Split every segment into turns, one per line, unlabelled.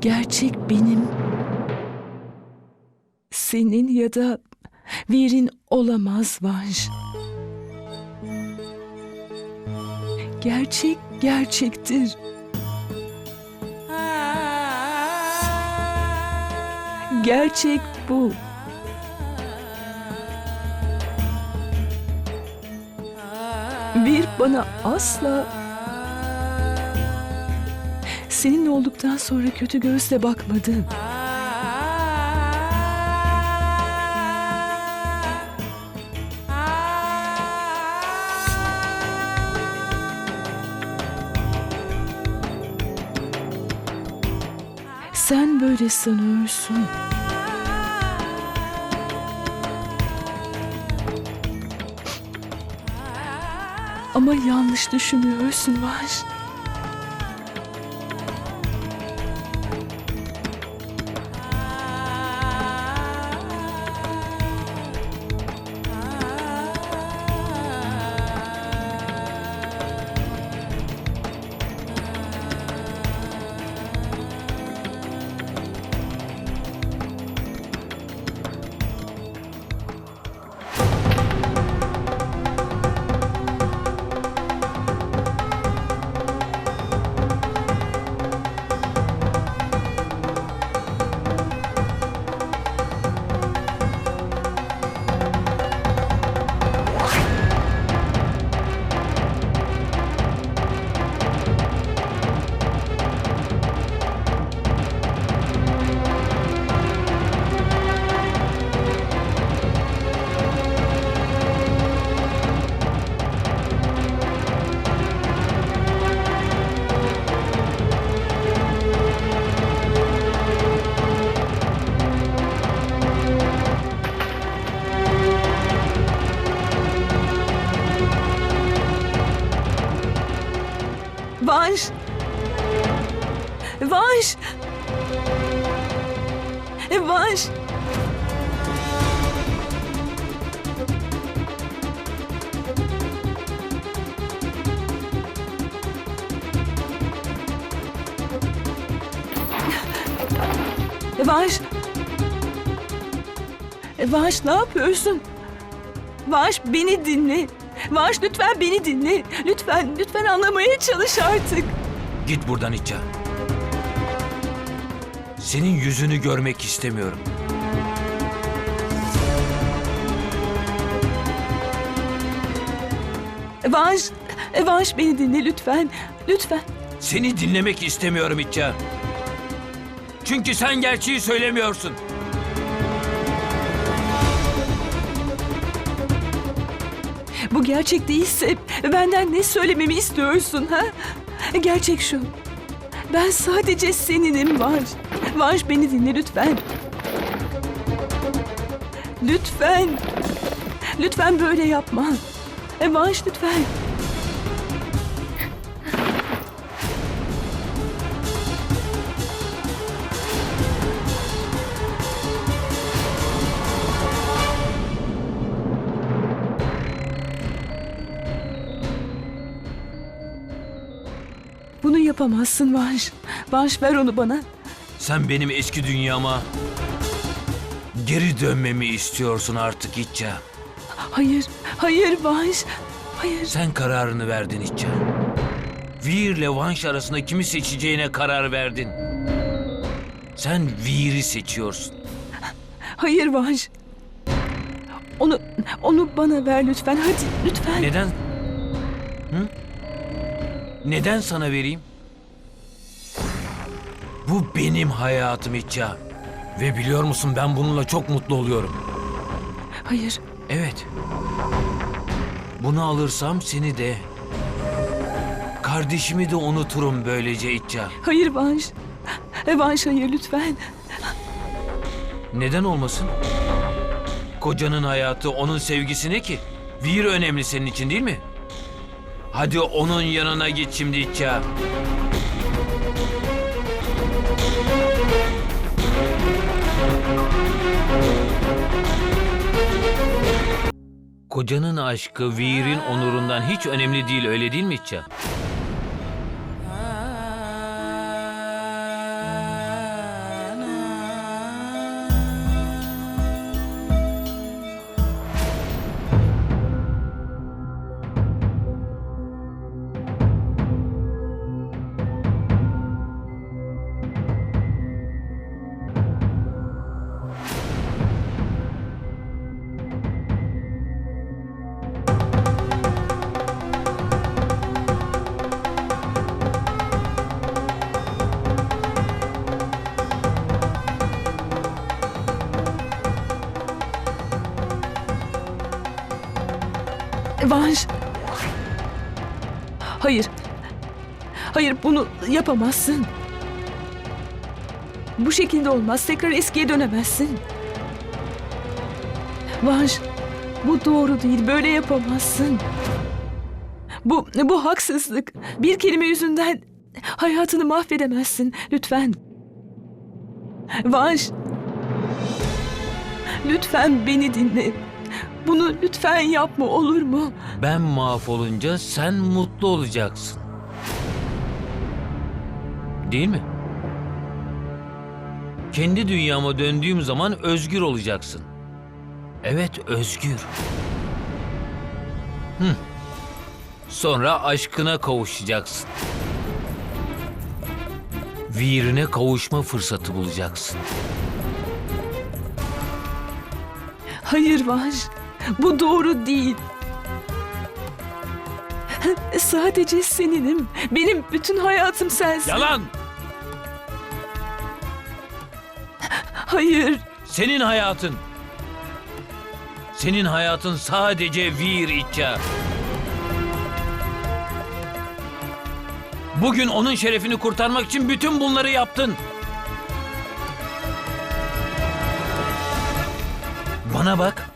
gerçek benim. Senin ya da Vir'in olamaz Vanş. Gerçek gerçektir. Gerçek bu. Bir bana asla seninle olduktan sonra kötü gözle bakmadı. Sen böyle sanıyorsun. Ama yanlış düşünüyorsun Vaş. Vanş! Vanş! Vanş! Vanş! Vanş ne yapıyorsun? Vanş beni dinle. Vanş lütfen beni dinle. Lütfen, lütfen anlamaya çalış artık.
Git buradan İtça. Senin yüzünü görmek istemiyorum.
Vanş, Vanş beni dinle lütfen. Lütfen.
Seni dinlemek istemiyorum İtça. Çünkü sen gerçeği söylemiyorsun.
Bu gerçek değilse benden ne söylememi istiyorsun ha? Gerçek şu. Ben sadece seninim Vanş. Vanş beni dinle lütfen. Lütfen. Lütfen böyle yapma. E, Vanş lütfen. Bunu yapamazsın Vanş. Vanş ver onu bana.
Sen benim eski dünyama geri dönmemi istiyorsun artık İtça.
Hayır, hayır Vanş. Hayır.
Sen kararını verdin İtça. Vir ile Vanş arasında kimi seçeceğine karar verdin. Sen Vir'i seçiyorsun.
Hayır Vanş. Onu, onu bana ver lütfen. Hadi lütfen.
Neden? Hı? Neden sana vereyim? Bu benim hayatım İtça. Ve biliyor musun ben bununla çok mutlu oluyorum.
Hayır.
Evet. Bunu alırsam seni de... Kardeşimi de unuturum böylece İtça.
Hayır Vanş. Vanş hayır lütfen.
Neden olmasın? Kocanın hayatı, onun sevgisi ne ki? Vir önemli senin için değil mi? Hadi onun yanına git şimdi İtça. Kocanın aşkı Vir'in onurundan hiç önemli değil öyle değil mi İtça?
Vanş. Hayır. Hayır bunu yapamazsın. Bu şekilde olmaz. Tekrar eskiye dönemezsin. Vanş. Bu doğru değil. Böyle yapamazsın. Bu, bu haksızlık. Bir kelime yüzünden hayatını mahvedemezsin. Lütfen. Vanş. Lütfen beni dinle. Bunu lütfen yapma olur mu?
Ben mahvolunca sen mutlu olacaksın. Değil mi? Kendi dünyama döndüğüm zaman özgür olacaksın. Evet, özgür. Hı. Sonra aşkına kavuşacaksın. Virine kavuşma fırsatı bulacaksın.
Hayır Vanş. Bu doğru değil. Sadece seninim. Benim bütün hayatım sensin.
Yalan!
Hayır.
Senin hayatın. Senin hayatın sadece Vir İtça. Bugün onun şerefini kurtarmak için bütün bunları yaptın. Bana bak.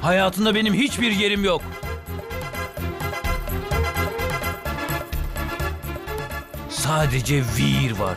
Hayatında benim hiçbir yerim yok. Sadece Vir var.